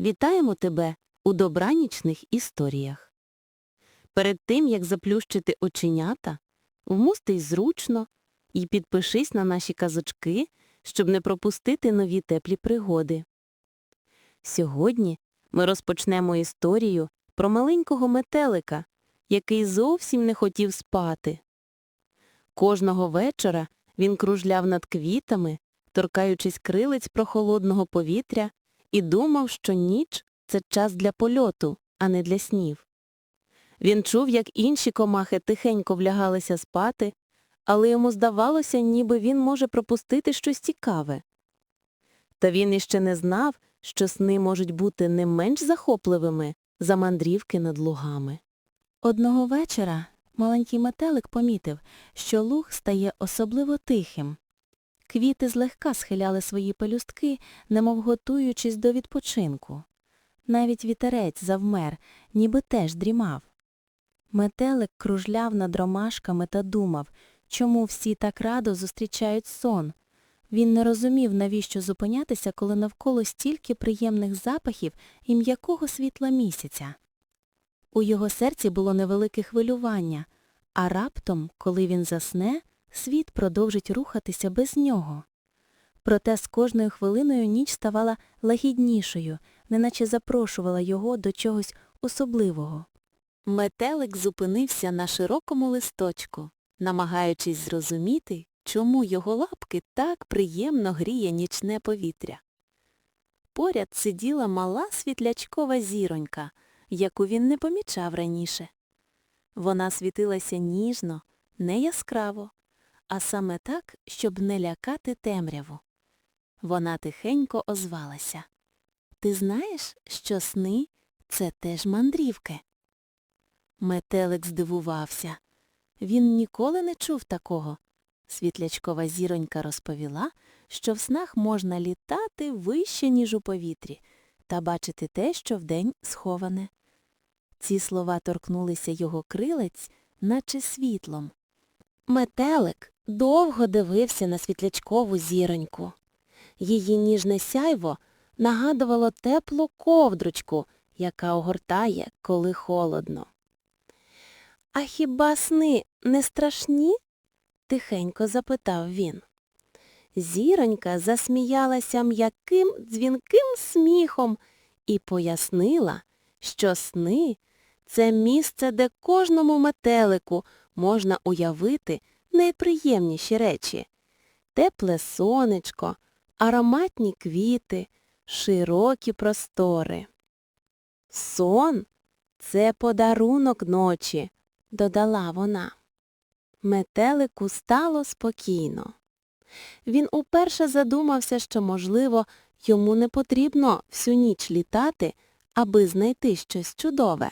Вітаємо тебе у добранічних історіях. Перед тим, як заплющити оченята, вмостись зручно і підпишись на наші казочки, щоб не пропустити нові теплі пригоди. Сьогодні ми розпочнемо історію про маленького метелика, який зовсім не хотів спати. Кожного вечора він кружляв над квітами, торкаючись крилиць прохолодного повітря, і думав, що ніч це час для польоту, а не для снів. Він чув, як інші комахи тихенько влягалися спати, але йому здавалося, ніби він може пропустити щось цікаве. Та він іще не знав, що сни можуть бути не менш захопливими за мандрівки над лугами. Одного вечора маленький метелик помітив, що луг стає особливо тихим. Квіти злегка схиляли свої пелюстки, немов готуючись до відпочинку. Навіть вітерець завмер, ніби теж дрімав. Метелик кружляв над ромашками та думав, чому всі так радо зустрічають сон. Він не розумів, навіщо зупинятися, коли навколо стільки приємних запахів і м'якого світла місяця. У його серці було невелике хвилювання, а раптом, коли він засне, світ продовжить рухатися без нього. Проте з кожною хвилиною ніч ставала лагіднішою, неначе запрошувала його до чогось особливого. Метелик зупинився на широкому листочку, намагаючись зрозуміти, чому його лапки так приємно гріє нічне повітря. Поряд сиділа мала світлячкова зіронька, яку він не помічав раніше. Вона світилася ніжно, не яскраво, а саме так, щоб не лякати темряву. Вона тихенько озвалася. Ти знаєш, що сни це теж мандрівки? Метелик здивувався. Він ніколи не чув такого. Світлячкова зіронька розповіла, що в снах можна літати вище, ніж у повітрі, та бачити те, що вдень сховане. Ці слова торкнулися його крилець, наче світлом. Метелик довго дивився на світлячкову зіроньку. Її ніжне сяйво нагадувало теплу ковдручку, яка огортає, коли холодно. А хіба сни не страшні? тихенько запитав він. Зіронька засміялася м'яким дзвінким сміхом і пояснила, що сни це місце, де кожному метелику можна уявити найприємніші речі. Тепле сонечко, ароматні квіти, широкі простори. Сон це подарунок ночі, додала вона. Метелику стало спокійно. Він уперше задумався, що, можливо, йому не потрібно всю ніч літати, аби знайти щось чудове.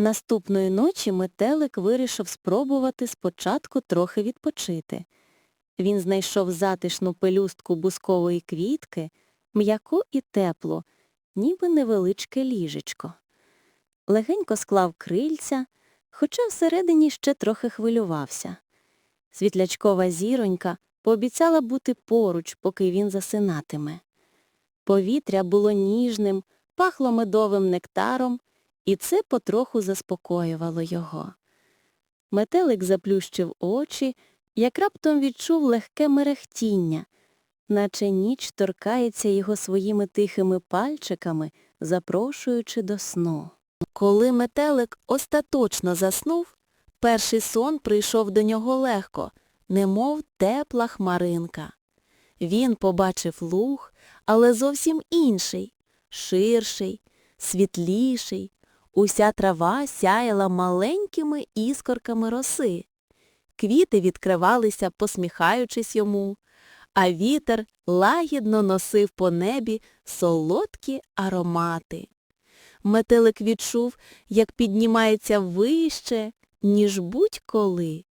Наступної ночі метелик вирішив спробувати спочатку трохи відпочити. Він знайшов затишну пелюстку бускової квітки, м'яку і теплу, ніби невеличке ліжечко. Легенько склав крильця, хоча всередині ще трохи хвилювався. Світлячкова зіронька пообіцяла бути поруч, поки він засинатиме. Повітря було ніжним, пахло медовим нектаром, і це потроху заспокоювало його. Метелик заплющив очі, як раптом відчув легке мерехтіння, наче ніч торкається його своїми тихими пальчиками, запрошуючи до сну. Коли метелик остаточно заснув, перший сон прийшов до нього легко, немов тепла хмаринка. Він побачив луг, але зовсім інший, ширший, світліший. Уся трава сяяла маленькими іскорками роси. Квіти відкривалися, посміхаючись йому, а вітер лагідно носив по небі солодкі аромати. Метелик відчув, як піднімається вище, ніж будь-коли.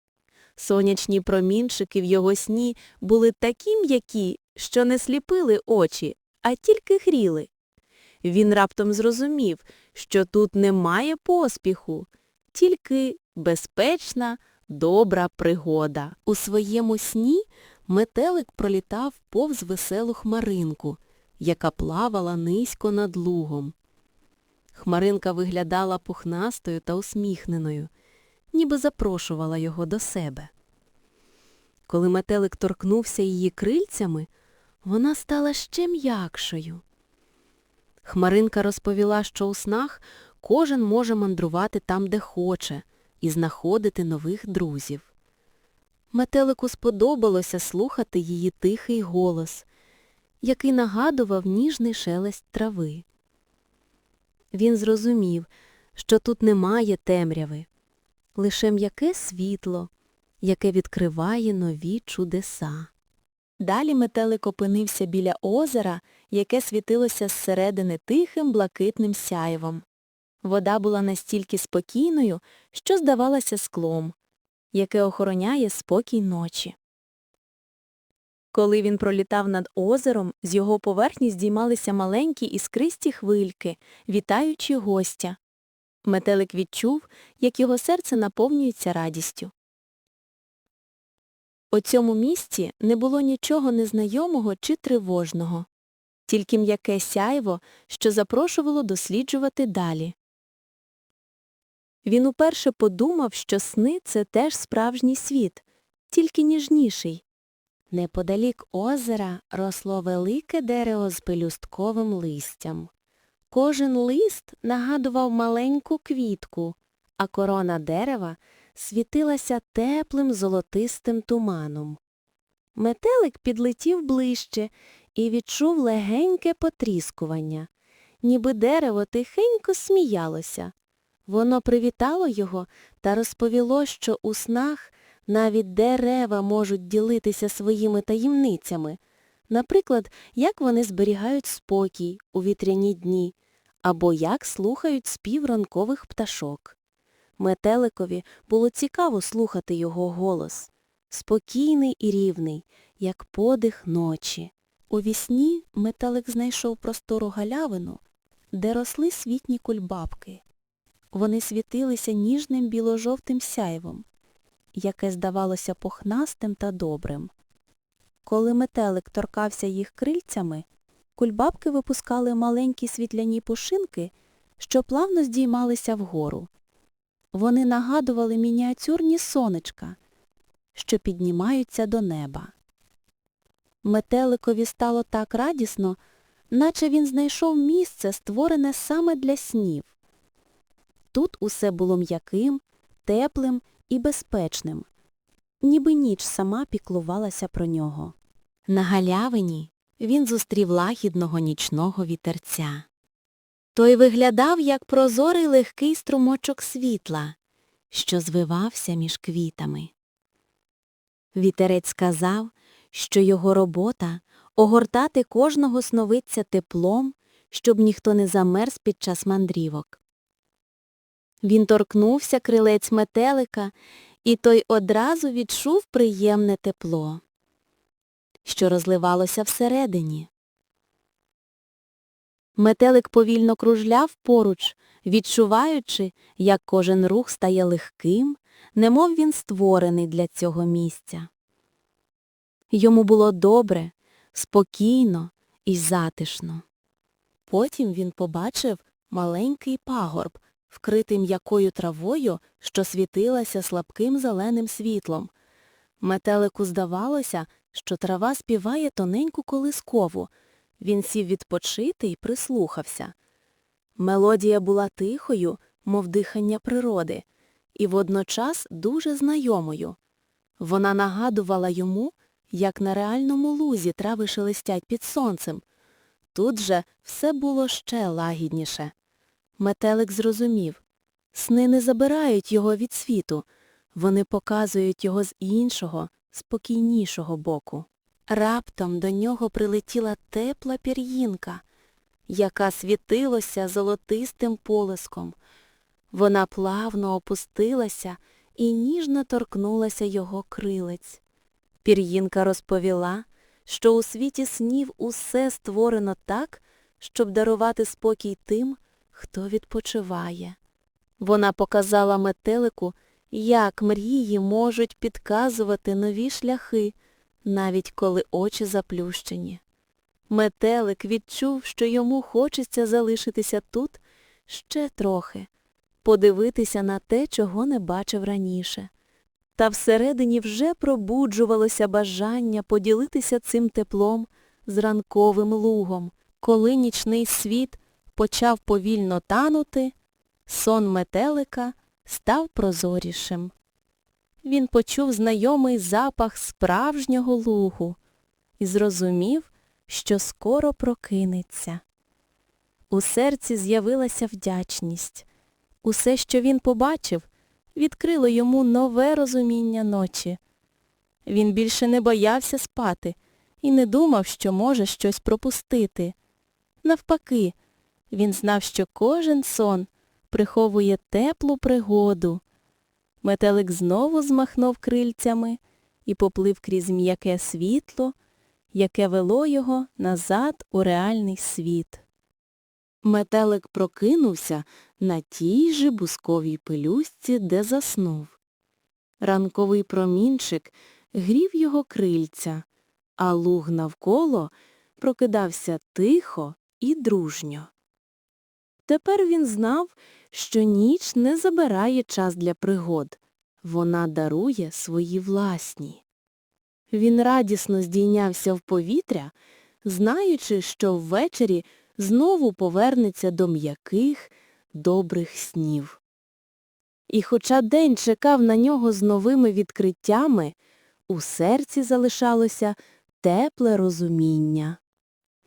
Сонячні промінчики в його сні були такі м'які, що не сліпили очі, а тільки гріли. Він раптом зрозумів, що тут немає поспіху, тільки безпечна, добра пригода. У своєму сні метелик пролітав повз веселу хмаринку, яка плавала низько над лугом. Хмаринка виглядала пухнастою та усміхненою, ніби запрошувала його до себе. Коли метелик торкнувся її крильцями, вона стала ще м'якшою. Хмаринка розповіла, що у снах кожен може мандрувати там, де хоче, і знаходити нових друзів. Метелику сподобалося слухати її тихий голос, який нагадував ніжний шелест трави. Він зрозумів, що тут немає темряви, лише м'яке світло, яке відкриває нові чудеса. Далі метелик опинився біля озера, яке світилося зсередини тихим блакитним сяєвом. Вода була настільки спокійною, що здавалася склом, яке охороняє спокій ночі. Коли він пролітав над озером, з його поверхні здіймалися маленькі іскристі хвильки, вітаючи гостя. Метелик відчув, як його серце наповнюється радістю. У цьому місці не було нічого незнайомого чи тривожного, тільки м'яке сяйво, що запрошувало досліджувати далі. Він уперше подумав, що сни – це теж справжній світ, тільки ніжніший. Неподалік озера росло велике дерево з пелюстковим листям. Кожен лист нагадував маленьку квітку, а корона дерева світилася теплим золотистим туманом. Метелик підлетів ближче і відчув легеньке потріскування, ніби дерево тихенько сміялося. Воно привітало його та розповіло, що у снах навіть дерева можуть ділитися своїми таємницями, наприклад, як вони зберігають спокій у вітряні дні, або як слухають спів ранкових пташок. Метеликові було цікаво слухати його голос, спокійний і рівний, як подих ночі. У вісні метелик знайшов простору галявину, де росли світні кульбабки. Вони світилися ніжним біло-жовтим сяйвом, яке здавалося пухнастим та добрим. Коли метелик торкався їх крильцями, кульбабки випускали маленькі світляні пушинки, що плавно здіймалися вгору. Вони нагадували мініатюрні сонечка, що піднімаються до неба. Метеликові стало так радісно, наче він знайшов місце, створене саме для снів. Тут усе було м'яким, теплим і безпечним, ніби ніч сама піклувалася про нього. На галявині він зустрів лагідного нічного вітерця. Той виглядав, як прозорий легкий струмочок світла, що звивався між квітами. Вітерець сказав, що його робота огортати кожного сновидця теплом, щоб ніхто не замерз під час мандрівок. Він торкнувся крилець метелика, і той одразу відчув приємне тепло, що розливалося всередині. Метелик повільно кружляв поруч, відчуваючи, як кожен рух стає легким, немов він створений для цього місця. Йому було добре, спокійно і затишно. Потім він побачив маленький пагорб, вкритий м'якою травою, що світилася слабким зеленим світлом. Метелику здавалося, що трава співає тоненьку колискову. Він сів відпочити і прислухався. Мелодія була тихою, мов дихання природи, і водночас дуже знайомою. Вона нагадувала йому, як на реальному лузі трави шелестять під сонцем. Тут же все було ще лагідніше. Метелик зрозумів. Сни не забирають його від світу, вони показують його з іншого, спокійнішого боку. Раптом до нього прилетіла тепла пір'їнка, яка світилася золотистим полиском. Вона плавно опустилася і ніжно торкнулася його крилець. Пір'їнка розповіла, що у світі снів усе створено так, щоб дарувати спокій тим, хто відпочиває. Вона показала метелику, як мрії можуть підказувати нові шляхи, навіть коли очі заплющені. Метелик відчув, що йому хочеться залишитися тут, ще трохи, подивитися на те, чого не бачив раніше. Та всередині вже пробуджувалося бажання поділитися цим теплом з ранковим лугом. Коли нічний світ почав повільно танути, сон метелика став прозорішим. Він почув знайомий запах справжнього лугу і зрозумів, що скоро прокинеться. У серці з'явилася вдячність. Усе, що він побачив, відкрило йому нове розуміння ночі. Він більше не боявся спати і не думав, що може щось пропустити. Навпаки, він знав, що кожен сон приховує теплу пригоду. Метелик знову змахнув крильцями і поплив крізь м'яке світло, яке вело його назад у реальний світ. Метелик прокинувся на тій же бусковій пелюстці, де заснув. Ранковий промінчик грів його крильця, а луг навколо прокидався тихо і дружньо. Тепер він знав, що ніч не забирає час для пригод, вона дарує свої власні. Він радісно здійнявся в повітря, знаючи, що ввечері знову повернеться до м'яких, добрих снів. І хоча день чекав на нього з новими відкриттями, у серці залишалося тепле розуміння.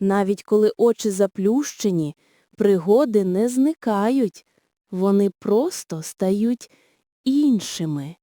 Навіть коли очі заплющені, пригоди не зникають, вони просто стають іншими.